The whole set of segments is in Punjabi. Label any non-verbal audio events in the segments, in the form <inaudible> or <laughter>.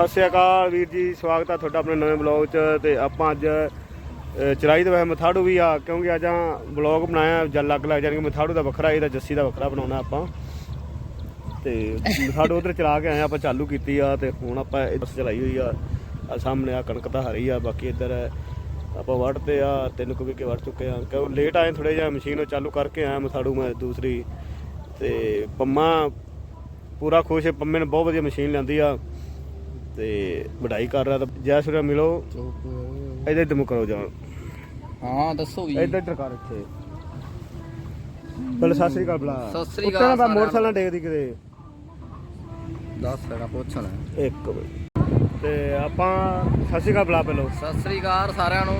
ਸਤਿ ਸ਼੍ਰੀ ਅਕਾਲ ਵੀਰ ਜੀ ਸਵਾਗਤ ਆ ਤੁਹਾਡਾ ਆਪਣੇ ਨਵੇਂ ਬਲੌਗ 'ਚ ਤੇ ਆਪਾਂ ਅੱਜ ਅ, ਚਰਾਈ ਦੇ ਵੈਸੇ ਮਥਾੜੂ ਵੀ ਆ ਕਿਉਂਕਿ ਅੱਜ ਆ ਬਲੌਗ ਬਣਾਇਆ ਜਲ ਲੱਗ ਲੱਗ ਜਾਣਗੇ ਮਥਾੜੂ ਦਾ ਵੱਖਰਾ ਇਹਦਾ ਜੱਸੀ ਦਾ ਵੱਖਰਾ ਬਣਾਉਣਾ ਆਪਾਂ। ਤੇ ਮਥਾੜੂ ਉਧਰ ਚਲਾ ਕੇ ਆਏ ਆਪਾਂ ਚਾਲੂ ਕੀਤੀ ਆ ਤੇ ਹੁਣ ਆਪਾਂ ਇਹ ਚਲਾਈ ਹੋਈ ਆ। ਆ ਸਾਹਮਣੇ ਆ ਕਣਕ ਤਾਂ ਹਰੀ ਆ ਬਾਕੀ ਇੱਧਰ ਆਪਾਂ ਵੱਢ ਆ ਤਿੰਨ ਕੁ ਵਿਕੇ ਵੱਢ ਚੁੱਕੇ ਆ। ਕਿਉਂ ਲੇਟ ਆਏ ਥੋੜੇ ਜਿਹਾ ਮਸ਼ੀਨ ਉਹ ਚਾਲੂ ਕਰਕੇ ਆਇਆ ਮਥਾੜੂ ਮੈਂ ਦੂਸਰੀ। ਤੇ ਪੰਮਾ ਪੂਰਾ ਖੁਸ਼ ਹੈ ਪੰਮੇ ਨੇ ਬਹੁਤ ਵਧੀਆ ਮਸ਼ੀਨ ਲੈਂਦੀ ਆ। ਤੇ ਵਢਾਈ ਕਰ ਰਿਹਾ ਤਾਂ ਜੈ ਸੁਰਿਆ ਮਿਲੋ। ਇੱਧਰ ਇੱਧਰ ਕਰੋ ਜਾ ਹਾਂ ਦੱਸੋ ਵੀ। ਇੱਧਰ ਇੱਧਰ ਕਰ ਇੱਥੇ। ਪਹਿਲੇ ਸਤਿ ਸ੍ਰੀ ਅਕਾਲ ਬਲਾ ਸਤਿ ਸ੍ਰੀ ਉੱਤੇ ਅਕਾਲ ਸਾਰਿਆਂ ਨੂੰ। ਮੋਟਰਸਾਈਕਲ ਨਾਲ ਡੇਗਦੀ ਕਿਤੇ। ਦੱਸ ਲੈਣਾ ਪੁੱਛ ਲੈ ਇੱਕ ਮਿੰਟ ਤੇ ਆਪਾਂ ਸਤਿ ਸ੍ਰੀ ਅਕਾਲ ਬਲਾ ਪਹਿਲੋ। ਸਤਿ ਸ੍ਰੀ ਅਕਾਲ ਸਾਰਿਆਂ ਨੂੰ।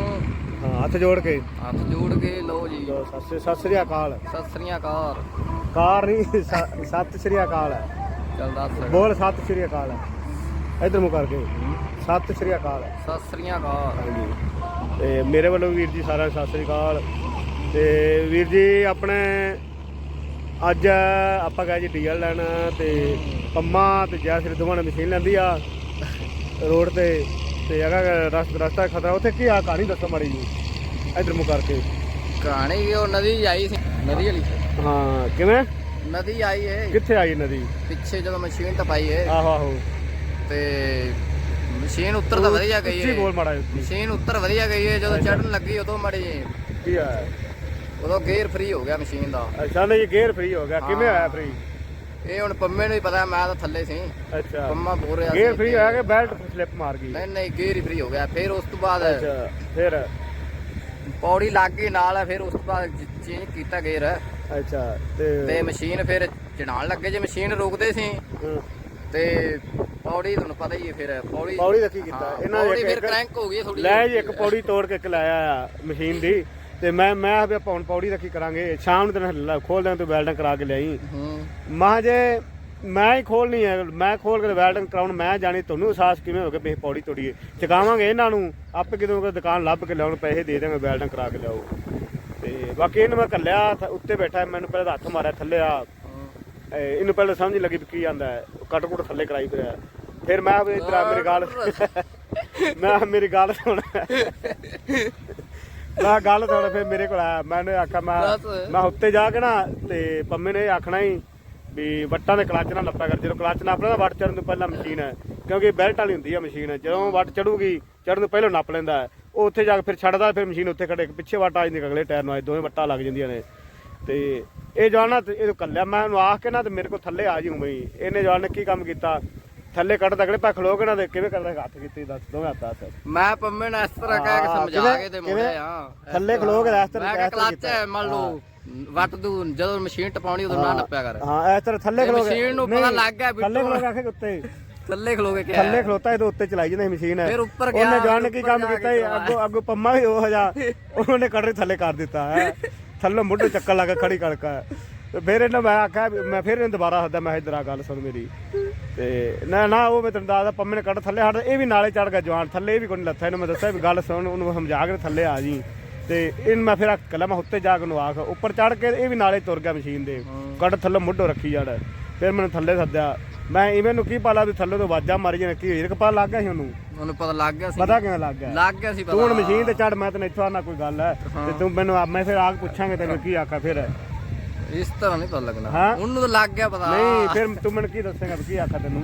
ਹਾਂ ਹੱਥ ਜੋੜ ਕੇ। ਹੱਥ ਜੋੜ ਕੇ ਲਓ ਜੀ। ਸਤਿ ਸ੍ਰੀ- ਅਕਾਲ। ਸਤਿ ਸ੍ਰੀ ਅਕਾਲ। ਕਾਰ ਨਹੀਂ ਸਤਿ ਸ੍ਰੀ ਅਕਾਲ ਹੈ। ਚੱਲ ਦੱਸ। ਬੋਲ ਸਤਿ ਸ੍ਰੀ ਅਕਾਲ ਹੈ। ਇੱਧਰ ਮੁਕਰ ਕੇ ਸਤਿ ਸ੍ਰੀ ਅਕਾਲ। ਸਤਿ ਸ੍ਰੀ ਅਕਾਲ। ਹਾਂਜੀ। ਤੇ ਮੇਰੇ ਵੱਲੋਂ ਵੀਰ ਜੀ ਸਾਰਿਆਂ ਨੂੰ ਸਤਿ ਸ੍ਰੀ ਅਕਾਲ। ਤੇ ਵੀਰ ਜੀ ਆਪਣੇ ਅੱਜ ਆਪਾਂ ਗਏ ਜੀ ਡੀਜ਼ਲ ਲੈਣ ਤੇ ਪੰਮਾ ਤੇ ਜੈ ਸ੍ਰੀ ਦੋਵਾਂ ਨੇ ਮਸ਼ੀਨ ਲੈਂਦੀ ਆ ਰੋਡ ਤੇ ਤੇ ਹੈਗਾ ਰਸਤਾ ਰਸਤਾ ਖਤਰਾ। ਉੱਥੇ ਕੀ ਆ ਕਹਾਣੀ ਦੱਸੋ ਮਾੜੀ ਜੀ। ਇਧਰ ਮੁਕਰ ਕਰਕੇ। ਕਹਾਣੀ ਉਹ ਨਦੀ ਆਈ ਸੀ। ਨਦੀ ਵਾਲੀ? ਹਾਂ ਕਿਵੇਂ? ਨਦੀ ਆਈ ਏ। ਕਿੱਥੇ ਆਈ ਨਦੀ? ਪਿੱਛੇ ਜਦੋਂ ਮਸ਼ੀਨ ਟਪਾਈ ਏ। ਆਹੋ ਆਹੋ। ਤੇ ਮਸ਼ੀਨ ਉੱਤਰ ਤਾਂ ਵਧੀਆ ਗਈ ਬੋਲ ਮਾੜਾ ਜਿਹਾ। ਮਸ਼ੀਨ ਉੱਤਰ ਵਧੀਆ ਗਈ ਏ ਜਦੋਂ ਚੜਨ ਲੱਗੀ ਉਦੋਂ ਮੜੀ ਕੀ ਆ ਉਦੋਂ ਗੇਅਰ ਫ੍ਰੀ ਹੋ ਗਿਆ ਮਸ਼ੀਨ ਦਾ। ਅੱਛਾ ਨਹੀਂ ਗੇਅਰ ਫ੍ਰੀ ਹੋ ਗਿਆ। ਕਿਵੇਂ ਹਾਂ। ਆਇਆ ਫ੍ਰੀ ਇਹ ਹੁਣ ਪੰਮੇ ਨੂੰ ਹੀ ਪਤਾ ਮੈਂ ਤਾਂ ਥੱਲੇ ਸੀ। ਅੱਛਾ। ਪੰਮਾ ਬੋਲ ਰਿਹਾ ਗੇਅਰ ਫ੍ਰੀ ਹੋਇਆ ਕਿ ਬੈਲਟ ਸਲਿੱਪ ਮਾਰ ਗਈ? ਨਹੀਂ ਨਹੀਂ ਗੇਅਰ ਹੀ ਫ੍ਰੀ ਹੋ ਗਿਆ। ਫਿਰ ਉਸ ਤੋਂ ਬਾਅਦ ਅੱਛਾ ਫਿਰ? ਪੌੜੀ ਲੱਗ ਗਈ ਨਾਲ ਫਿਰ ਉਸ ਤੋਂ ਬਾਅਦ ਚੇਂਜ ਕੀਤਾ ਗੇਅਰ। ਅੱਛਾ ਤੇ ਤੇ ਮਸ਼ੀਨ ਫਿਰ ਚੜਾਉਣ ਲੱਗੇ। ਜੇ ਮਸ਼ੀਨ ਰੋਕਦੇ ਸੀ ਤੇ ਪੌੜੀ ਤੁਹਾਨੂੰ ਪਤਾ ਹੀ ਹੈ ਫਿਰ ਪੌੜੀ ਪੌੜੀ ਦਾ ਕੀ ਕੀਤਾ? ਇਹਨਾਂ ਪੌੜੀ ਇੱਕ- ਫਿਰ ਕਰੈਂਕ ਹੋ ਗਈ ਥੋੜੀ ਲੈ ਜੀ ਇੱਕ ਪੌੜੀ ਤੋੜ ਕੇ ਇੱਕ ਲਾਇਆ ਆ ਮਸ਼ੀਨ ਦੀ। ਤੇ ਮੈਂ ਮੈਂ ਵੀ ਆਪਾਂ ਹੁਣ ਪੌੜੀ ਦਾ ਕੀ ਕਰਾਂਗੇ? ਸ਼ਾਮ ਨੂੰ ਤੈਨੂੰ ਖੋਲ ਦਾਂ ਤੂੰ ਵੈਲਡਿੰਗ ਕਰਾ ਕੇ ਲਿਆਈ। ਹੂੰ। ਮਾਂ ਜੇ ਮੈਂ ਹੀ ਖੋਲਣੀ ਹੈ। ਮੈਂ ਖੋਲ ਕੇ ਵੈਲਡਿੰਗ ਕਰਾਉਣ ਮੈਂ ਜਾਣੀ ਤੁਹਾਨੂੰ ਅਹਿਸਾਸ ਕਿਵੇਂ ਹੋ ਗਿਆ ਵੀ ਪੌੜੀ ਤੋੜੀਏ? ਚਕਾਵਾਂਗੇ ਇਹਨਾਂ ਨੂੰ। ਆਪੇ ਕਿਦੋਂ ਕੋਈ ਦੁਕਾਨ ਲੱਭ ਕੇ ਲਿਆਉਣ ਪੈਸੇ ਦੇ ਦੇਵਾਂਗੇ ਵੈਲਡਿੰਗ ਕਰਾ ਕੇ ਲਿਆਓ। ਤੇ ਬਾਕੀ ਇਹਨੂੰ ਮੈਂ ਕੱਲਿਆ ਉੱਤੇ ਬੈਠਾ ਮੈਨੂੰ ਪਹਿਲਾਂ ਹੱਥ ਮਾਰਿਆ ਥੱਲੇ ਆ। ਇਹਨੂੰ ਪਹਿਲਾਂ ਸਮਝ ਲੱਗੀ ਵੀ ਕੀ ਆਂਦਾ ਹੈ। ਕੱਟ ਕੁੱਟ ਥੱਲੇ ਕਰਾਈ ਫਿਰਿਆ ਫਿਰ ਮੈਂ ਵੀ ਇਧਰ ਮੇਰੀ ਗੱਲ ਮੈਂ ਮੇਰੀ ਗੱਲ ਸੁਣ। ਮੈਂ ਗੱਲ ਸੁਣ ਫਿਰ ਮੇਰੇ ਕੋਲ ਆਇਆ। ਮੈंने ਆਖਿਆ ਮੈਂ। ਮੈਂ ਉੱਤੇ ਜਾ ਕੇ ਨਾ ਤੇ ਪੰਮੇ ਨੇ ਆਖਣਾ ਹੀ ਵੀ ਵੱਟਾਂ ਦੇ ਕਲੱਚ ਨਾਲ ਨੱਪਿਆ ਕਰ। ਜਦੋਂ ਕਲੱਚ ਨੱਪਦਾ ਤਾਂ ਵੱਟ ਚੜਨ ਤੋਂ ਪਹਿਲਾਂ ਮਸ਼ੀਨ ਹੈ। ਕਿਉਂਕਿ ਬੈਲਟ ਵਾਲੀ ਹੁੰਦੀ ਹੈ ਮਸ਼ੀਨ। ਜਦੋਂ ਵੱਟ ਚੜੂਗੀ ਚੜਨ ਤੋਂ ਪਹਿਲਾਂ ਨੱਪ ਲੈਂਦਾ। ਉਹ ਉੱਥੇ ਜਾ ਕੇ ਫਿਰ ਛੱਡਦਾ ਫਿਰ ਮਸ਼ੀਨ ਉੱਥੇ ਖੜੇ। ਪਿੱਛੇ ਵੱਟ ਆ ਜਾਂਦੀ ਅਗਲੇ ਟਾਇਰ ਨੂੰ ਆਏ ਦੋਵੇਂ ਵੱਟਾਂ ਲੱਗ ਜਾਂਦੀਆਂ ਨੇ। ਤੇ ਇਹ ਜਾਣਾ ਇਹ ਕੱਲਿਆ। ਮੈਂ ਉਹਨੂੰ ਆਖ ਕੇ ਨਾ ਤੇ ਮੇਰੇ ਕੋਲ ਥੱਲੇ ਆ ਜਾਊਂ ਬਈ ਇਹਨੇ ਜਾਣ ਨੇ ਕੀ ਕੰਮ ਕੀਤਾ? ਥੱਲੇ ਕੱਢ ਤਗੜੇ ਪਾ ਖਲੋ ਕੇ ਨਾ ਤੇ ਕਿਵੇਂ ਕਰਦਾ ਹੱਥ ਕੀਤੀ ਦੱਸ ਦੋਵੇਂ ਹੱਥ ਹੱਥ। ਮੈਂ ਪੰਮੇ ਨੂੰ ਇਸ ਤਰ੍ਹਾਂ ਕਹਿ ਕੇ ਹਾਂ, ਸਮਝਾ ਕਿਵੇਂ- ਕੇ ਤੇ? ਮੋੜਿਆ ਆ ਥੱਲੇ ਖਲੋ ਕੇ ਇਸ ਤਰ੍ਹਾਂ- ਮੈਂ ਕਿਹਾ ਇਸ ਤਰ੍ਹਾਂ ਕਲੱਚ ਹੈ ਮੰਨ ਲਓ ਵੱਟ ਦੂ ਜਦੋਂ ਮਸ਼ੀਨ ਟਪਾਉਣੀ ਉਦੋਂ ਨਾ ਨੱਪਿਆ ਕਰ। ਹਾਂ ਇਸ ਤਰ੍ਹਾਂ ਥੱਲੇ ਖਲੋ ਕੇ। ਮਸ਼ੀਨ ਨੂੰ ਪਤਾ ਨਹੀਂ, ਲੱਗ ਗਿਆ ਵੀ ਥੱਲੇ ਖਲੋ ਕੇ ਆਖੇ ਉੱਤੇ। ਥੱਲੇ ਖਲੋ ਕੇ ਕਿਹਾ। ਥੱਲੇ ਖਲੋਤਾ ਇਹਦੇ ਉੱਤੇ ਚਲਾਈ ਜਾਂਦੀ ਮਸ਼ੀਨ। ਫਿਰ ਉੱਪਰ ਗਿਆ, ਉਹਨੇ ਜਾਣ ਕੀ ਉੱਪਰ ਕੰਮ ਜਾ ਕੇ ਕੀਤਾ ਚਲਾਇਆ। ਅੱਗੋਂ ਅੱਗੋਂ ਪੰਮਾ ਵੀ ਉਹ ਹਜਾ ਉਹਨੇ ਕੜਰੇ ਥੱਲੇ ਕਰ ਦਿੱਤਾ ਹੈ। ਥੱਲੇ ਮੁੱਢੇ ਚੱਕਰ ਲਾ ਕੇ ਖੜੀ ਕੜਕਾ ਤੇ ਫਿਰ ਇਹਨਾਂ ਮੈਂ ਆਖਿਆ ਵੀ ਮੈਂ ਫਿਰ ਇਹਨੂੰ ਦੁਬਾਰਾ ਹੱਦਾ ਮੈਂ ਇਧਰ ਆ ਗੱਲ ਸੁਣ ਮੇਰੀ। ਤੇ ਨਾ ਨਾ ਉਹ ਮੈਂ ਤੈਨੂੰ ਦੱਸਦਾ ਪੰਮੇ ਨੇ ਕੱਢ ਥੱਲੇ ਹੱਟ ਇਹ ਵੀ ਨਾਲੇ ਚੜ ਗਿਆ ਜਵਾਨ ਥੱਲੇ ਇਹ ਵੀ ਕੋਈ ਨੀ ਲੱਥਾ ਇਹਨੂੰ ਮੈਂ ਦੱਸਿਆ ਵੀ ਗੱਲ ਸੁਣ ਉਹਨੂੰ ਸਮਝਾ ਕੇ ਥੱਲੇ ਆ ਜੀ। ਤੇ ਇਹਨੂੰ ਮੈਂ ਫਿਰ ਕੱਲਾ ਮੈਂ ਉੱਤੇ ਜਾ ਕੇ ਉਹਨੂੰ ਆਖ ਉੱਪਰ ਚੜ ਕੇ ਇਹ ਵੀ ਨਾਲੇ ਤੁਰ ਗਿਆ ਮਸ਼ੀਨ ਦੇ। ਕੱਢ ਥੱਲੇ ਮੁੱਢੋਂ ਰੱਖੀ ਜਾੜ। ਫਿਰ ਮੈਨੂੰ ਥੱਲੇ ਸੱਦਿਆ ਮੈਂ ਇਵੇਂ ਨੂੰ ਕੀ ਪਤਾ ਵੀ ਥੱਲੇ ਤੋਂ ਆਵਾਜ਼ਾਂ ਮਾਰੀ ਜਾਣ ਕੀ ਹੋਈ? ਪਤਾ ਲੱਗ ਗਿਆ ਸੀ ਉਹਨੂੰ? ਉਹਨੂੰ ਪਤਾ ਲੱਗ ਗਿਆ ਸੀ। ਪਤਾ ਕਿਵੇਂ ਲੱਗ ਗਿਆ? ਲੱਗ ਗਿਆ ਸੀ ਪਤਾ ਤੂੰ ਹੁਣ ਮਸ਼ੀਨ ਤੇ ਚੜ ਮੈਂ ਤੈਨੂੰ ਇੱਥੋਂ ਆਣਾ ਕੋਈ ਗੱਲ ਹੈ। ਤੇ ਤੂੰ ਮੈਨੂੰ ਮੈਂ ਫਿਰ ਆ ਕੇ ਪੁੱਛਾਂਗੇ ਤੈਨੂੰ ਕੀ ਆਖਾ ਫਿਰ। ਇਸ ਤਰ੍ਹਾਂ ਨਹੀਂ ਪਤਾ ਲੱਗਣਾ। ਹਾਂ? ਉਹਨੂੰ ਤਾਂ ਲੱਗ ਗਿਆ ਪਤਾ। ਨਹੀਂ ਫਿਰ ਤੂੰ ਮੈਨੂੰ ਕੀ ਦੱਸੇਗਾ ਵੀ ਕੀ ਆਖਾ ਤੈਨੂੰ?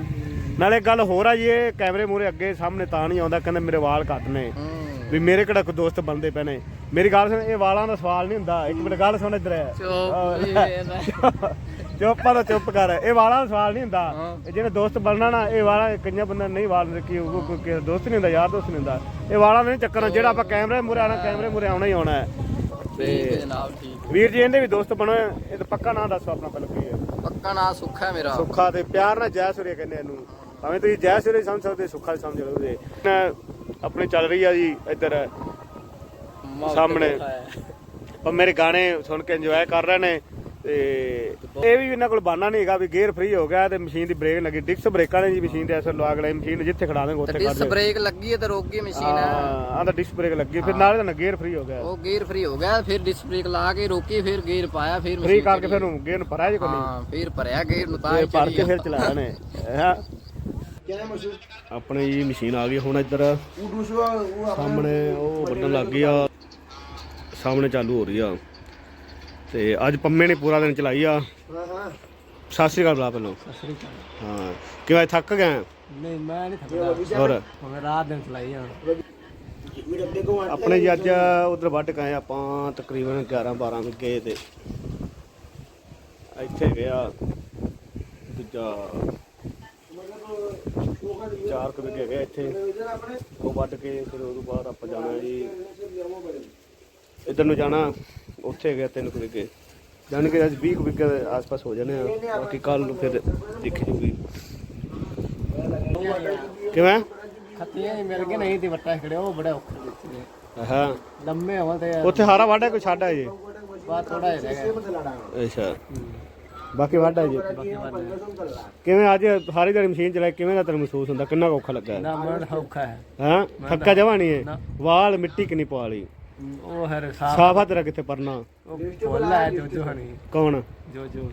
ਨਾਲੇ ਗੱਲ ਹੋਰ ਆ ਜੀ ਇਹ ਕੈਮਰੇ ਮੂਰੇ ਅੱਗੇ ਸਾਹਮਣੇ ਤਾਂ ਨਹੀਂ ਆਉਂਦਾ ਕਹਿੰਦੇ ਮੇਰੇ ਵਾਲ ਘੱਟ ਨੇ। ਹੂੰ। ਵੀ ਮੇਰੇ ਕਿਹੜਾ ਕੋਈ ਦੋਸਤ ਬਣਦੇ ਪਏ ਨੇ? ਮੇਰੀ ਗੱਲ ਸੁਣ ਇਹ ਵਾਲਾਂ ਦਾ ਸਵਾਲ ਨਹੀਂ ਹੁੰਦਾ। ਇੱਕ ਮਿੰਟ ਗੱਲ ਸੁਣ ਇੱਧਰ। ਚੁੱਪ <laughs> ਚੁੱਪ ਆ ਤਾਂ ਚੁੱਪ ਕਰ। ਇਹ ਵਾਲਾਂ ਦਾ ਸਵਾਲ ਨਹੀਂ ਹੁੰਦਾ। ਹਾਂ। ਇਹ ਜਿਹਨੇ ਦੋਸਤ ਬਣਨਾ ਨਾ ਇਹ ਵਾਲਾ ਕਈਆਂ ਬੰਦਾ ਨਹੀਂ ਵਾਲ ਰੱਖੀ ਉਹ ਕੋਈ ਦੋਸਤ ਨਹੀਂ ਹੁੰਦਾ ਯਾਰ ਦੋਸਤ ਨਹੀਂ ਹੁੰਦਾ। ਇਹ ਵਾਲਾਂ ਦਾ ਨਹੀਂ ਚੱਕਰ ਜਿਹੜਾ ਆਪਾਂ ਕੈਮਰੇ ਮੂਰੇ ਆਣਾ ਕੈਮਰੇ ਮੂਰੇ ਆਉਣਾ ਹੀ ਆਉਣਾ ਹੈ। ਜਨਾਬ ਠੀਕ ਵੀਰ ਜੀ ਇਹਦੇ ਵੀ ਦੋਸਤ ਬਣੋ ਇਹ ਤਾਂ ਪੱਕਾ ਨਾਂ ਦੱਸੋ ਆਪਣਾ ਪਹਿਲਾਂ ਕੀ ਹੈ। ਪੱਕਾ ਨਾਂ ਸੁੱਖਾ ਹੈ ਮੇਰਾ। ਸੁੱਖਾ ਤੇ ਪਿਆਰ ਨਾਲ ਜੈ ਸੂਰੇ ਕਹਿੰਦੇ ਇਹਨੂੰ। ਭਾਵੇਂ ਤੁਸੀਂ ਜੈ ਸੂਰੇ ਸਮਝ ਸਕਦੇ ਸੁੱਖਾ ਸਮਝ ਲਓਗੇ ਆਪਣੀ ਚੱਲ ਰਹੀ ਆ ਜੀ ਇੱਧਰ। ਸਾਹਮਣੇ। ਪਰ ਮੇਰੇ ਗਾਣੇ ਸੁਣ ਕੇ ਇੰਜੋਏ ਕਰ ਰਹੇ ਨੇ। ਤੇ ਇਹ ਵੀ ਇਹਨਾਂ ਕੋਲ ਬਾਨਾ ਨਹੀਂ ਹੈਗਾ ਵੀ ਗੇਅਰ ਫ੍ਰੀ ਹੋ ਗਿਆ ਤੇ ਮਸ਼ੀਨ ਦੀ ਬ੍ਰੇਕ ਲੱਗੀ। ਡਿਕਸ ਬ੍ਰੇਕਾਂ ਨੇ ਜੀ ਮਸ਼ੀਨ ਦੇ ਅਸਰ ਲਵਾ ਕੇ ਲਈ ਮਸ਼ੀਨ ਜਿੱਥੇ ਖੜਾ ਦੇਂਗੇ ਉੱਥੇ ਡਿਸ ਬ੍ਰੇਕ ਲੱਗੀ ਹੈ ਤੇ ਰੋਕ ਗਈ ਮਸ਼ੀਨ। ਹਾਂ ਆਹ ਤਾਂ ਡਿਸਕ ਬ੍ਰੇਕ ਲੱਗੀ ਫਿਰ ਨਾਲੇ ਤਾਂ ਗੇਅਰ ਫ੍ਰੀ ਹੋ ਗਿਆ। ਉਹ ਗੇਅਰ ਫ੍ਰੀ ਹੋ ਗਿਆ ਫਿਰ ਡਿਸ ਬ੍ਰੇਕ ਲਾ ਕੇ ਰੋਕੀ ਫਿਰ ਗੇਅਰ ਪਾਇਆ ਫਿਰ ਫ੍ਰੀ ਮਸ਼ੀਨ ਕਰਕੇ ਫਿਰ ਨੂੰ ਗੇਅਰ ਨੂੰ ਭਰਿਆ ਜੇ ਕੋਈ। ਹਾਂ ਫਿਰ ਭਰਿਆ ਗੇਅਰ ਨੂੰ ਤਾਂ ਭਰ ਕੇ ਫਿਰ ਚਲਾਇਆ ਨੇ ਹਾਂ। ਆਪਣੇ ਜੀ ਮਸ਼ੀਨ ਆ ਗਈ ਹੁਣ ਇੱਧਰ। ਸਾਹਮਣੇ ਉਹ ਵੱਢਣ ਲੱਗ ਗਈ ਆ ਸਾਹਮਣੇ ਚਾਲੂ ਹੋ ਰਹੀ ਆ। ਤੇ ਅੱਜ ਪੰਮੇ ਨੇ ਪੂਰਾ ਦਿਨ ਚਲਾਈ ਆ। ਸਤਿ ਸ਼੍ਰੀ ਅਕਾਲ ਬੁਲਾ ਪਹਿਲਾਂ ਹਾਂ। ਕਿਵੇਂ ਥੱਕ ਗਏ ਨਹੀਂ ਮੈਂ ਨਹੀਂ ਥੱਕਦਾ। ਹੋਰ? ਮੈਂ ਰਾਤ ਦਿਨ ਚਲਾਈ ਹਾਂ ਆਪਣੇ ਜੀ ਅੱਜ ਉਧਰ ਵੱਢ ਕੇ ਆਏ ਆਪਾਂ ਤਕਰੀਬਨ 11 12 ਵਿਗੇ ਤੇ। ਇੱਥੇ ਗਿਆ ਦੂਜਾ। ਚਾਰ ਕੁ ਵਿਗੇ ਗਏ ਇੱਥੇ। ਉਹ ਵੱਢ ਕੇ ਫਿਰ ਉਹ ਤੋਂ ਬਾਅਦ ਆਪਾਂ ਜਾਣਾ ਜੀ। ਇੱਧਰ ਨੂੰ ਜਾਣਾ। ਉੱਥੇ ਗਿਆ ਤਿੰਨ ਕੁ ਵਿਗੇ। ਜਾਣ ਕੇ ਅੱਜ 20 ਕੁ ਵਿਗੇ ਦੇ ਆਸ-ਪਾਸ ਹੋ ਜਾਣੇ ਆ। ਬਾਕੀ ਕੱਲ ਨੂੰ ਫਿਰ ਦੇਖੀ ਜੂਗੀ ਕਿਵੇਂ? ਖੱਤੀਆਂ ਹੀ ਮਿਲ ਗਏ ਨਹੀਂ ਤੇ ਵੱਟਾ ਖੜੇ ਉਹ ਬੜਾ ਔਖਾ ਦਿੱਤੇ ਹਾਂ। ਲੰਮੇ ਹੋਣ ਤੇ ਉੱਥੇ ਹਾਰਾ ਵਾਢਾ ਕੋਈ ਛੱਡ ਆ ਜੀ ਬਾਤ ਥੋੜਾ ਹੀ ਰਹਿ ਗਿਆ। ਅੱਛਾ। ਬਾਕੀ ਵਾਢਾ ਜੀ। ਕਿਵੇਂ ਅੱਜ ਸਾਰੀ ਦਿਨ ਮਸ਼ੀਨ ਚਲਾਈ ਕਿਵੇਂ ਦਾ ਤੈਨੂੰ ਮਹਿਸੂਸ ਹੁੰਦਾ? ਕਿੰਨਾ ਕੁ ਔਖਾ ਲੱਗਾ? ਨਾ ਮਨ ਔਖਾ ਹੈ। ਹਾਂ? ਥੱਕਾ ਜਵਾ ਨਹੀਂ ਨਾ। ਹੈ ਵਾਲ ਮਿੱਟੀ ਕਿੰਨੀ ਪਵਾ ਲਈ? ਉਹ ਹਰ ਸਾਫ਼ ਸਾਫਾ ਤੇਰਾ ਕਿੱਥੇ ਪਰਨਾ? ਉਹ ਭੋਲਾ ਹੈ ਜੋ ਜੋ ਨਹੀਂ ਕੌਣ? ਜੋ ਜੋ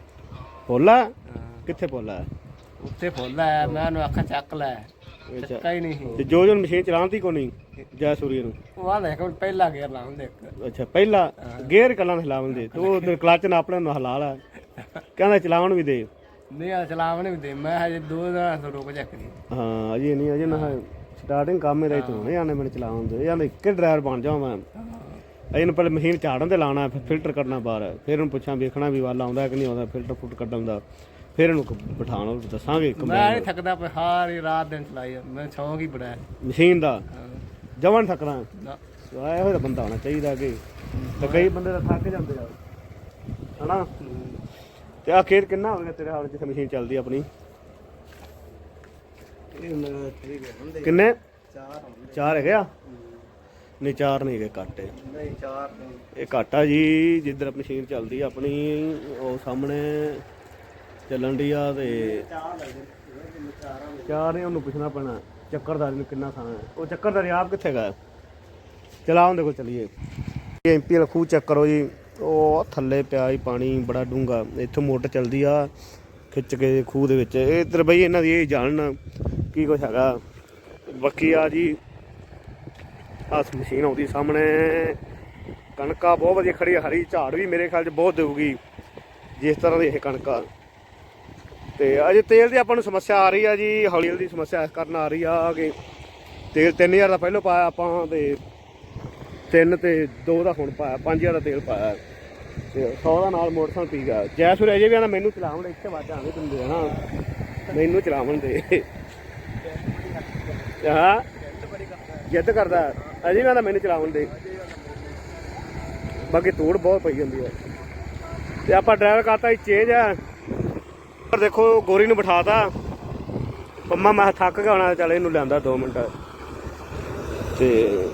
ਪੋਲਾ ਹਾਂ। ਕਿੱਥੇ ਪੋਲਾ ਹੈ? ਭੋਲਾ ਹੈ ਮੈਂ ਉਹਨੂੰ ਆਖਾਂ ਚੱਕ ਲੈ। ਅੱਛਾ। ਚੱਕਾ ਹੀ ਨਹੀਂ। ਤੇ ਜੋ ਜੋ ਮਸ਼ੀਨ ਚਲਾਉਂਦੀ ਕੋ ਨਹੀਂ ਜੈ ਸੂਰੀ ਨੂੰ? ਉਹ ਆ ਦੇਖ ਪਹਿਲਾ ਗੇਰ ਲਾਉਂ ਦੇਖ ਅੱਛਾ ਪਹਿਲਾ ਗੇਅਰ ਕੱਲਾ ਹਿਲਾਉਣ ਦੇ। ਤੂੰ ਉਧਰ ਕਲਚ ਨਾ ਆਪਣੇ ਨੂੰ ਹਲਾ ਲਾ ਕਹਿੰਦਾ ਚਲਾਉਣ ਵੀ ਦੇ। ਨਹੀਂ ਆ ਚਲਾਵਣ ਵੀ ਦੇ। ਮੈਂ ਹਜੇ ਦੋ ਦਿਨਾਂ ਤੋਂ ਰੁਕ ਚੱਕਦੀ ਹਾਂ ਅਜੇ ਨਹੀਂ ਅਜੇ ਨਾ ਸਟਾਰਟਿੰਗ ਕੰਮ ਮੇਰਾ ਹੀ ਤੂੰ ਨਹੀਂ ਆਨੇ ਮੈਨੂੰ ਚਲਾਉਣ ਦੇ। ਯਾਰ ਇੱਕ ਡਰਾਈਵਰ ਬਣ ਜਾਵਾਂ ਮੈਂ। ਅਜੇ ਨੂੰ ਪਹਿਲੇ ਮਸ਼ੀਨ ਝਾੜਨ ਤੇ ਲਾਣਾ ਫਿਰ ਫਿਲਟਰ ਕੱਢਣਾ ਬਾਹਰ। ਫਿਰ ਉਹਨੂੰ ਪੁੱਛਾਂ ਵੇਖਣਾ ਵੀ ਵਾਲਾ ਆਉਂਦਾ ਕਿ ਨਹੀਂ ਆਉਂਦਾ ਫਿਲਟਰ ਫੁੱਟ ਕੱਢਣ ਦਾ। ਫਿਰ ਇਹਨੂੰ ਕ- ਬਿਠਾਉਣਾ ਉਹ ਦੱਸਾਂਗੇ ਮੈਂ ਨਹੀਂ ਥੱਕਦਾ ਪਰ ਹਾਰੀ ਰਾਤ ਦਿਨ ਚਲਾਈ। ਮੈਂ ਸ਼ੌਂਕ ਹੀ ਬੜਾ ਮਸ਼ੀਨ ਦਾ। ਜਵਨ ਥੱਕਣਾ। ਆਇਆ ਹੋਇਆ ਬੰਦਾ ਹੋਣਾ ਚਾਹੀਦਾ ਕਿ ਤੇ ਕਈ ਬੰਦੇ ਤਾਂ ਥੱਕ ਜਾਂਦੇ ਆ। ਹਨਾ? ਤੇ ਆ ਖੇਤ ਕਿੰਨਾ ਹੋ ਗਿਆ ਤੇਰੇ ਹਾਲ ਜਿੱਥੇ ਮਸ਼ੀਨ ਚੱਲਦੀ ਆਪਣੀ? ਕਿੰਨੇ? ਚਾਰ ਹੈਗੇ ਆ? ਨਹੀਂ, ਚਾਰ ਨਹੀਂ ਹੈਗੇ, ਘੱਟ ਨਹੀਂ ਚਾਰ ਇਹ ਘੱਟ ਜੀ, ਜਿੱਧਰ ਮਸ਼ੀਨ ਚੱਲਦੀ ਆ, ਆਪਣੀ ਉਹ ਸਾਹਮਣੇ ਚੱਲਣ ਦੀ ਆ ਤੇ ਚਾਰ ਨੇ ਉਹਨੂੰ ਪੁੱਛਣਾ ਪੈਣਾ, ਚੱਕਰਦਾਰੀ ਨੂੰ ਕਿੰਨਾ ਖਾਣਾ ਉਹ ਚੱਕਰਦਾਰੀ ਆਪ ਕਿੱਥੇ ਗਾ ਚਲਾ ਉਹਦੇ ਕੋਲ ਚਲੀਏ। ਐਮਪੀ ਵਾਲਾ ਖੂਹ ਚੈੱਕ ਕਰੋ ਜੀ। ਉਹ ਥੱਲੇ ਪਿਆ ਹੀ ਪਾਣੀ, ਬੜਾ ਡੂੰਘਾ। ਇੱਥੋਂ ਮੋਟਰ ਚੱਲਦੀ ਆ ਖਿੱਚ ਕੇ ਖੂਹ ਦੇ ਵਿੱਚ। ਇਹ ਇੱਧਰ ਬਈ, ਇਹਨਾਂ ਦੀ ਇਹ ਜਾਣਨ ਕੀ ਕੁਛ ਹੈਗਾ? ਬਾਕੀ ਆ ਜੀ ਆਸ ਮਸ਼ੀਨ ਆਉਂਦੀ ਸਾਹਮਣੇ। ਕਣਕਾਂ ਬਹੁਤ ਵਧੀਆ ਖੜੀ ਹਰੀ ਝਾੜ ਵੀ ਮੇਰੇ ਖਿਆਲ 'ਚ ਬਹੁਤ ਦੇਊਗੀ, ਜਿਸ ਤਰ੍ਹਾਂ ਦੀ ਇਹ ਕਣਕਾਂ ਤੇ ਅਜੇ ਤੇਲ ਦੀ ਆਪਾਂ ਨੂੰ ਸਮੱਸਿਆ ਆ ਰਹੀ ਆ ਜੀ, ਹੌਲੀ ਹੌਲੀ ਸਮੱਸਿਆ ਇਸ ਕਾਰਨ ਆ ਰਹੀ ਆ ਕਿ ਤੇਲ 3000 ਦਾ ਪਹਿਲੋਂ ਪਾਇਆ ਆਪਾਂ ਤੇ ਤਿੰਨ ਤੇ 2 ਦਾ ਹੁਣ ਪਾਇਆ 5000 ਦਾ ਤੇਲ ਪਾਇਆ। ਤੇ 100 ਦਾ ਨਾਲ ਮੋਟਰਸਾਈਕਲ ਪੀ ਗਿਆ। ਜੈਸੂਰ ਅਜੇ ਵੀ ਆਂਦਾ ਮੈਨੂੰ ਚਲਾਉਣ ਦੇ ਇੱਥੇ ਵਾਜ ਆਵੇ ਦਿੰਦੇ ਹਨਾ। ਮੈਨੂੰ ਚਲਾਉਣ ਦੇ। ਹਾਂ। ਜਿੱਦ ਕਰਦਾ। ਅਜੇ ਵੀ ਆਂਦਾ ਮੈਨੂੰ ਚਲਾਉਣ ਦੇ। ਬਾਕੀ ਧੂੜ ਬਹੁਤ ਪਈ ਜਾਂਦੀ ਹੈ ਤੇ ਆਪਾਂ ਡਰਾਈਵਰ ਕਰਤਾ ਹੀ ਚੇਂਜ ਆ। ਪਰ ਦੇਖੋ, ਗੋਰੀ ਨੂੰ ਬਿਠਾਤਾ। ਪੰਮਾ, ਮੈਂ ਥੱਕ ਗਿਆ ਹੋਣਾ, ਚੱਲ ਇਹਨੂੰ ਲਿਆਂਦਾ 2 ਮਿੰਟ। ਤੇ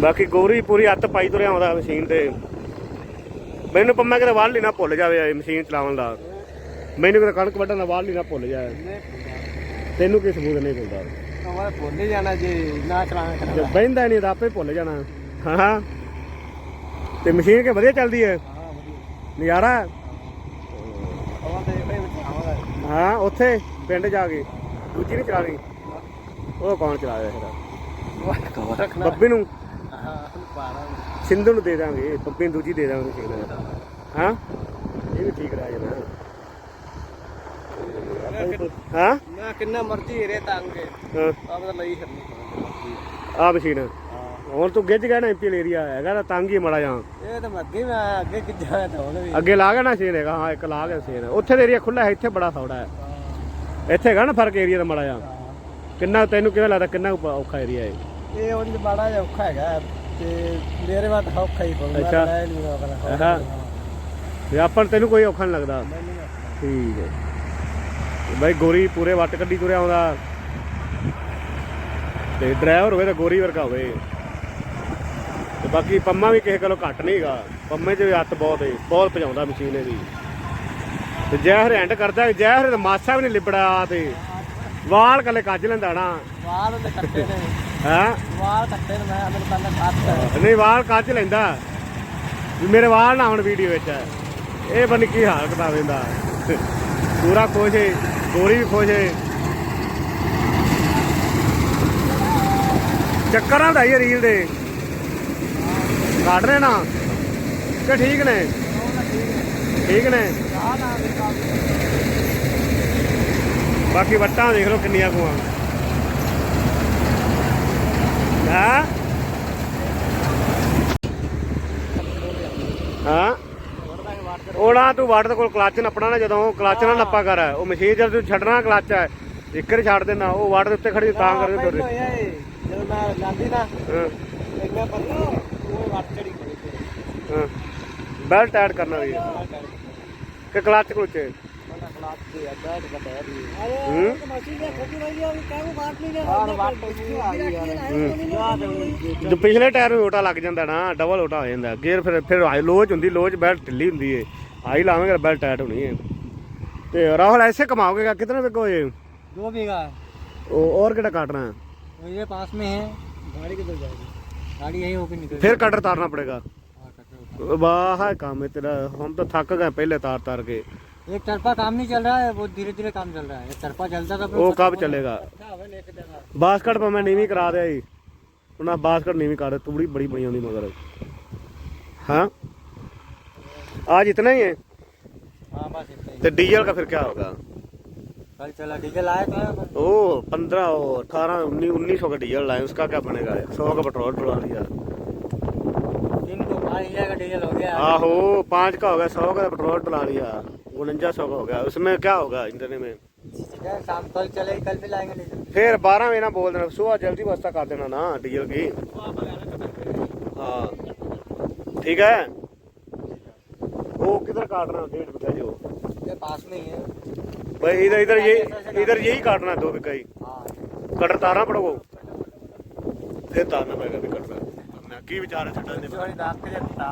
ਬਾਕੀ ਗੋਰੀ ਪੂਰੀ ਹੱਥ ਪਾਈ ਤੁਰਿਆ ਆਉਂਦਾ ਮਸ਼ੀਨ ਤੇ। ਮੈਨੂੰ ਪੰਮਾ ਕਿਤੇ ਵਾਲ ਹੀ ਨਾ ਭੁੱਲ ਜਾਵੇ ਮਸ਼ੀਨ ਚਲਾਉਣ ਦਾ। ਮੈਨੂੰ ਕਿਤੇ ਕਣਕ ਵੱਢਣ ਦਾ ਵਾਲ ਹੀ ਨਾ ਭੁੱਲ ਜਾਵੇ ਤੈਨੂੰ ਕੀ ਸਬੂਤ ਨਹੀਂ ਮਿਲਦਾ ਮੈਂ ਭੁੱਲ ਹੀ ਜਾਣਾ ਜੀ ਨਾ ਚਲਾਣਾ ਜੇ ਬਹਿੰਦਾ ਨਹੀਂ ਤਾਂ ਆਪੇ ਭੁੱਲ ਜਾਣਾ। ਹਾਂ। ਤੇ ਮਸ਼ੀਨ ਕੇ ਵਧੀਆ ਚੱਲਦੀ ਹੈ? ਹਾਂ ਵਧੀਆ। ਨਜ਼ਾਰਾ? ਹੈ। ਆਵਾਂ ਤੇ ਇਹ ਵਿੱਚ ਆਵਾਂਗਾ। ਹਾਂ ਉੱਥੇ ਪਿੰਡ ਜਾ ਕੇ। ਦੂਜੀ ਨਹੀਂ ਚਲਾਣੀ ਉਹ ਕੌਣ ਫਿਰ ਕਵਰ ਰੱਖਣਾ। ਬੱਬੀ ਨੂੰ? ਹਾਂ ਸਿੰਧੂ ਨੂੰ ਦੇ ਦਾਂਗੇ। ਬੱਬੀ ਨੂੰ ਦੂਜੀ ਦੇ ਦਾਂਗੇ। ਹਾਂ ਇਹ ਵੀ ਠੀਕ ਰਹਿ ਜਾਣਾ ਹਾਂ? ਮੈਂ ਕਿੰਨਾ ਮਰਜ਼ੀ ਰੇ ਤਾਂਗੇ ਹਾਂ। ਆਪ ਤਾਂ ਲਈ ਫਿਰਨੀ ਆ ਮਸ਼ੀਨ। ਹਾਂ। ਹੁਣ ਤੂੰ ਗਿੱਜ ਗਿਆ ਨਾ ਐਮਪੀ ਏਰੀਆ ਹੈਗਾ ਨਾ ਤੰਗ ਹੀ ਮੜਾ ਜਾ ਇਹ ਤਾਂ ਮੈਂ ਅੱਗੇ ਮੈਂ ਅੱਗੇ ਕਿੱਜਾ ਤਾਂ ਵੀ। ਅੱਗੇ ਲਾ ਗਿਆ ਨਾ ਸ਼ੇਰ ਹੈਗਾ ਹਾਂ ਇੱਕ ਲਾ ਗਿਆ ਉੱਥੇ ਦਾ ਏਰੀਆ ਖੁੱਲਾ ਹੈ ਇੱਥੇ ਬੜਾ ਸੌੜਾ ਹੈ। ਇੱਥੇ ਹੈਗਾ ਨਾ ਫ਼ਰਕ ਏਰੀਆ ਦਾ ਮੜਾ ਜਾ ਕਿੰਨਾ ਤੈਨੂੰ ਕਿਵੇਂ ਲੱਗਦਾ ਕਿੰਨਾ ਔਖਾ ਏਰੀਆ ਹੈ ਇਹ? ਉਂਝ ਬੜਾ ਜਿਹਾ ਔਖਾ ਹੈਗਾ ਤੇ ਮੇਰੇ ਵਾਤ ਔਖਾ ਹੀ ਪਊਗਾ ਅੱਛਾ। ਹਾਂ। ਤੇ ਆਪਾਂ ਤੈਨੂੰ ਕੋਈ ਔਖਾ ਨਹੀਂ ਲੱਗਦਾ। ਠੀਕ ਹੈ। ਬਾਈ ਗੋਰੀ ਪੂਰੇ ਵੱਟ ਕੱਢੀ ਤੁਰਿਆ ਆਉਂਦਾ। ਤੇ ਡਰਾਈਵਰ ਹੋਵੇ ਤਾਂ ਗੋਰੀ ਵਰਗਾ ਹੋਵੇ। ਤੇ ਬਾਕੀ ਪੰਮਾ ਵੀ ਕਿਸੇ ਕੋਲੋਂ ਘੱਟ ਨਹੀਂ ਹੈਗਾ। ਪੰਮੇ 'ਚ ਹੱਥ ਬਹੁਤ ਹੈ ਬਹੁਤ ਭਜਾਉਂਦਾ ਮਸ਼ੀਨ ਇਹਦੀ ਤੇ ਜੈ ਹਰਿਆਂਡ ਕਰਦਾ ਜੈ ਹਰੇ ਦਾ ਮਾਸਾ ਵੀ ਨਹੀਂ ਲਿਬੜਾ ਤੇ ਵਾਲ ਕੱਲੇ ਕੱਜ ਲੈਂਦਾ ਨਾ। ਵਾਲ ਤੇ ਕੱਟੇ ਨੇ। ਹੈ? ਵਾਲ ਕੱਟੇ ਨੇ ਮੈਂ ਮੈਨੂੰ ਪਹਿਲਾਂ ਕੱਟ ਨਹੀਂ ਵਾਲ ਕੱਜ ਲੈਂਦਾ। ਵੀ ਮੇਰੇ ਵਾਲ ਨਾ ਆਉਣ ਵੀਡੀਓ ਵਿੱਚ। ਇਹ ਬੰਨ ਕੀ ਹਾਲ ਇਹਦਾ। ਪੂਰਾ ਹੈ ਗੋਰੀ ਵੀ ਖੁਸ਼ ਹੈ ਚੱਕਰ ਆਉਂਦਾ ਹੀ ਰੀਲ ਦੇ। ਕੱਢ ਰਹੇ ਨਾ ਕਿ ਠੀਕ ਨੇ? ਠੀਕ ਨੇ? ਬਾਕੀ ਵੱਟਾਂ ਦੇਖ ਲਓ ਕਿੰਨੀਆਂ ਕੁਆਂ ਹਾਂ? ਹਾਂ? ਉਹਦਾ ਤੂੰ ਵੱਟ ਦੇ ਕੋਲ ਕਲੱਚ ਨੱਪਣਾ ਨਾ ਜਦੋਂ ਕਲੱਚ ਨਾ ਨੱਪਾ ਕਰ ਉਹ ਮਸ਼ੀਨ ਜਦ ਤੂੰ ਛੱਡਣਾ ਕਲੱਚ ਹੈ ਇੱਕ ਵਾਰੀ ਛੱਡ ਦੇਣਾ ਉਹ ਵੱਟ ਦੇ ਉੱਤੇ ਖੜੀ ਤਾਂ ਕਰਕੇ ਤੁਰ ਰਹੀ ਜਦੋਂ ਮੈਂ ਜਾਂਦੀ ਨਾ ਹਾਂ। ਇੱਕ ਮੈਂ ਪਤਾ ਉਹ ਵੱਟ ਚੜੀ ਕਰੀ ਤੇ ਹਾਂ। ਬੈਲਟ ਐਡ ਕਰਨਾ ਵੀ ਹੈ। ਕਿ ਕਲੱਚ ਕੁਲਚੇ ਜੋ ਪਿਛਲੇ ਟਾਇਰ ਨੂੰ ਓਟਾ ਲੱਗ ਜਾਂਦਾ ਨਾ ਡਬਲ ਓਟਾ ਹੋ ਜਾਂਦਾ ਗੇਅਰ ਫਿਰ ਫਿਰ ਹਾਈ ਲੋਚ ਹੁੰਦੀ ਲੋਚ ਬੈਲਟ ਢਿੱਲੀ ਹੁੰਦੀ ਏ। हाई लावेंगे बेल टाइट होनी है तो राहुल ऐसे कमाओगे क्या कितने पे को ये दो बीघा है और कितना काटना है ये पास में है गाड़ी किधर जाएगी गाड़ी यही होकर निकल फिर कटर तारना पड़ेगा वाह काम है तेरा हम तो थक गए पहले तार तार के एक तरफा काम नहीं चल रहा है वो धीरे धीरे काम चल रहा है एक तरफा चलता था वो कब चलेगा बास्केट पर मैं नीवी करा दिया ना बास्केट नीवी कर तुबड़ी बड़ी बनी होनी मगर हाँ आज इतना ही है? हाँ बस इतना ही। तो डीजल का फिर क्या होगा? कल चला डीजल आया था ओ पंद्रह अठारह उन्नीस उन्नीस सौ का डीजल लाए उसका क्या बनेगा? सौ का पेट्रोल डलवा का डीजल हो गया। आहो पाँच का हो गया सौ का पेट्रोल डला लिया उनंजा सौ का हो गया। उसमें क्या होगा इंजन में? शाम कल चलेगी कल भी लाएँगे डीजल। फिर बारह महीना बोल देना सुबह जल्दी व्यवस्था कर देना ना डीजल की। हाँ ठीक है? वो किधर काटना डेढ़ बीघा जो ये पास में ही है। भाई इधर इधर ये इधर यही काटना है दो बीघा ही। हाँ कटर तारना पड़ोगो। फिर तारना पड़ेगा भी कटर। की विचार है छटा तार <laughs>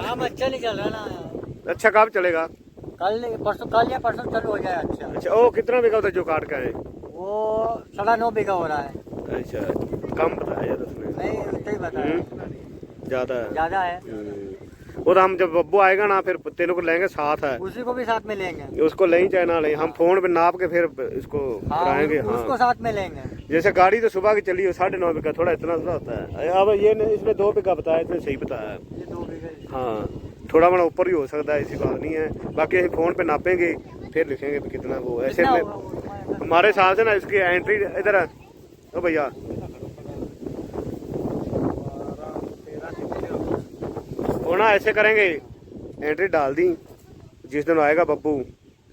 काम अच्छा नहीं चल रहा ना। अच्छा कब चलेगा। कल नहीं परसों कल या परसों चालू हो जाए अच्छा। अच्छा ओ कितना बीघा उधर जो काट का है वो साढ़ा नौ बीघा हो रहा है। अच्छा कम बताया नहीं उतना ही बताया। हम्म, ज़्यादा है। ज़्यादा है? हम्म। वो तो हम जब बब्बू आएगा ना फिर तेनों को लेंगे साथ है। उसी को भी साथ में लेंगे। उसको ले ही चाहे ना ले हम फ़ोन पे नाप के फिर इसको हाँ कराएँगे। उस- उसको हाँ। साथ में लेंगे। जैसे गाड़ी तो सुबह की चली हो साढ़े नौ बीघा थोड़ा इतना थोड़ा होता है। अब ये ने- इसने दो बीघा बताया इसने सही बताया। हाँ। थोड़ा बड़ा ऊपर भी हो सकता है ऐसी बात नहीं है। बाकी हम फ़ोन पे नापेंगे फिर लिखेंगे कितना वो ऐसे में हमारे हिसाब से ना इसकी एंट्री इधर है। भैया। ना ऐसे करेंगे। एंट्री डाल दी। जिस दिन आएगा बब्बू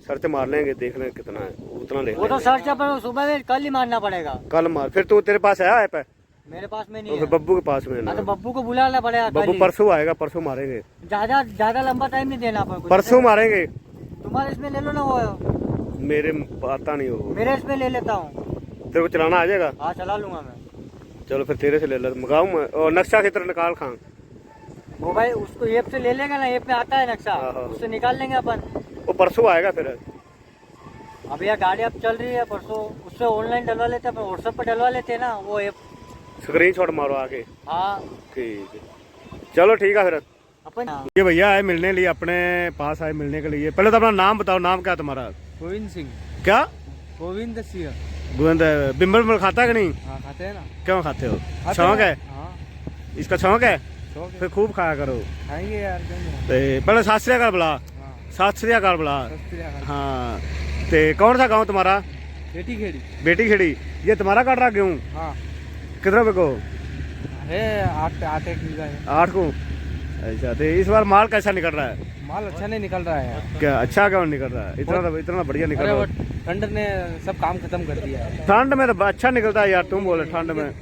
सर्च मार लेंगे देख लेंगे कितना है उतना ले वो तो सर्च अपन सुबह में कल ही मारना पड़ेगा। कल मार फिर तू तेरे पास है ऐप है मेरे पास में तो नहीं है। बब्बू के पास में है तो बब्बू को बुलाना पड़ेगा बब्बू परसों आएगा परसों मारेंगे। ज़्यादा ज़्यादा लंबा टाइम नहीं देना परसों मारेंगे। तुम्हारे इसमें ले लो ना वो। मेरे आता नहीं हो मेरे इसमें ले लेता हूँ। तेरे को चलाना आ जाएगा? हाँ चला लूँगा मैं। चलो फिर तेरे से ले ले। मंगाऊँ मैं। और नक्शा क्षेत्र निकाल खां वो भाई उसको ऐप से ले लेगा ना ऐप में आता है नक्शा हाँ, हाँ। उससे निकाल लेंगे अपन। वो परसों आएगा फिर। अब यार गाड़ी अब चल रही है परसों उससे ऑनलाइन डलवा लेते अपन व्हाट्सएप पर डलवा लेते हैं ना वो ऐप। स्क्रीन शॉट मारो आके हाँ। ठीक है। चलो ठीक है फिर। अपन ये भैया आए मिलने लिए अपने पास आए मिलने के लिए। पहले तो अपना नाम बताओ नाम क्या तुम्हारा? गोविंद सिंह। क्या? गोविंद सिंह। गोविंद बिम्बल खाता है कि नहीं? हाँ खाते हैं ना। क्यों खाते हो? शौक है? हाँ। इसका शौक है? फिर खूब खाया करो। ते पहले सत श्री अकाल बुला। हाँ। सत श्री बुला हाँ। ते कौन सा गाँव तुम्हारा? बेटी खेड़ी। बेटी खेड़ी ये तुम्हारा काट रहा गेहूँ हाँ कितने अरे आठ आठ एक बीघा है। आठ को? अच्छा तो इस बार माल कैसा निकल रहा है? माल अच्छा नहीं निकल रहा है क्या अच्छा क्यों निकल रहा है? इतना तो इतना बढ़िया निकल रहा है। ठंड ने सब काम खत्म कर दिया है। ठंड में तो अच्छा निकलता है यार तुम बोले ठंड में। हाँ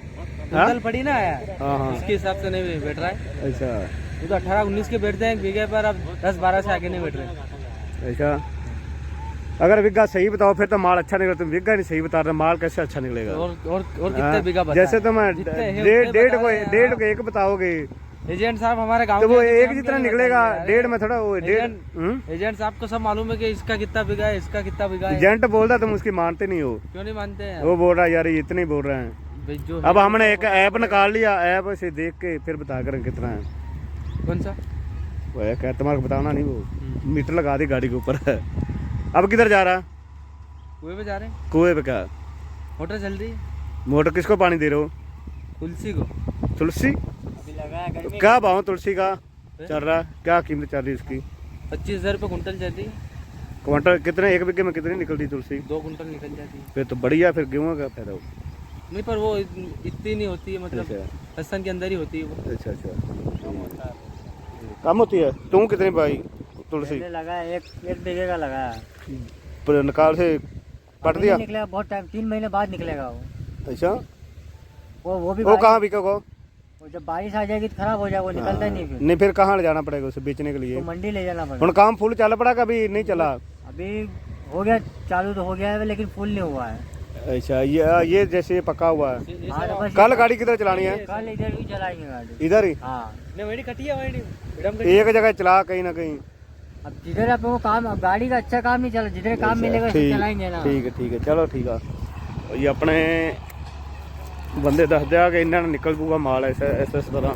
कल पड़ी ना यार हाँ हाँ। उसके हिसाब से नहीं बैठ रहा है। अच्छा। वो तो अठारह उन्नीस के बैठते हैं बीघे पर अब दस बारह से आगे नहीं बैठ रहे। अच्छा। अगर विगा सही बताओ फिर तो माल अच्छा निकलता तुम विगा नहीं सही बता रहे माल कैसे अच्छा निकलेगा? और और और हाँ? कितने बीघा बचा जैसे तुम डेढ़ डेढ़ को डेढ़ को एक बताओगे? एजेंट साहब हमारे गाँव तो वो एक जितना निकलेगा डेढ़ में थोड़ा वो डेढ़ एजेंट- हम्म? साहब को सब मालूम है कि इसका कितना बीघा है इसका कितना बीघा है। एजेंट बोलता तुम उसकी मानते नहीं हो। क्यों नहीं मानते हैं? वो बोल रहा है यार इतने बोल रहे हैं। जो अब है- हमने एक ऐप निकाल लिया ऐप से देख के फिर बता कर कितना है कौन सा वो है क्या तुम्हारे को बताना नहीं वो हम्म। मीटर लगा दी गाड़ी के ऊपर अब किधर जा रहा कुएं पे जा रहे हैं कुएं पे क्या मोटर चल रही है मोटर किसको पानी दे रहे हो तुलसी को तुलसी अभी लगा है गर्मी क्या भाव तुलसी का चल रहा है क्या कीमत चल रही है उसकी पच्चीस हजार रुपये कुंटल चल रही है क्वांटल कितने एक बीघे में कितनी निकलती तुलसी दो कुंटल निकल जाती है फिर तो बढ़िया फिर गेहूँ का फायदा हो नहीं पर वो इतनी नहीं होती है मतलब अच्छा। लहसन के अंदर ही होती है वो। अच्छा अच्छा। कम होती है। तू कितनी भाई? तुलसी। लगा एक एक बीघे का लगा पर निकाल से पट दिया? नहीं निकलेगा बहुत टाइम तीन महीने बाद निकलेगा वो। अच्छा। वो वो भी वो कहाँ बिका को वो जब बारिश आ जाएगी तो खराब हो जाएगा वो निकलता ही नहीं फिर। नहीं फिर कहाँ ले जाना पड़ेगा उसे बेचने के लिए? तो मंडी ले जाना पड़ेगा। काम फुल चल पड़ा कभी? नहीं चला? अभी हो गया चालू तो हो गया है लेकिन फूल नहीं हुआ है। अच्छा ये ये जैसे पका हुआ है हाँ, तो बस कल गाड़ी किधर चलानी है कल इधर भी चलाएंगे गाड़ी इधर ही हाँ वही कटी है वही एक जगह चला कहीं ना कहीं अब जिधर अपने को काम अब गाड़ी का अच्छा काम नहीं चला जिधर काम मिलेगा उसे ठीक चलाएंगे ना ਠੀਕ ਹੈ ਠੀਕ ਹੈ ਚਲੋ ਠੀਕ ਆ ਇਹ ਆਪਣੇ ਬੰਦੇ ਦੱਸਦੇ ਆ ਕਿ ਇਹਨਾਂ ਨਾਲ ਨਿਕਲ ਪੂਗਾ ਮਾਲ ਇਸ ਇਸ ਇਸ ਤਰ੍ਹਾਂ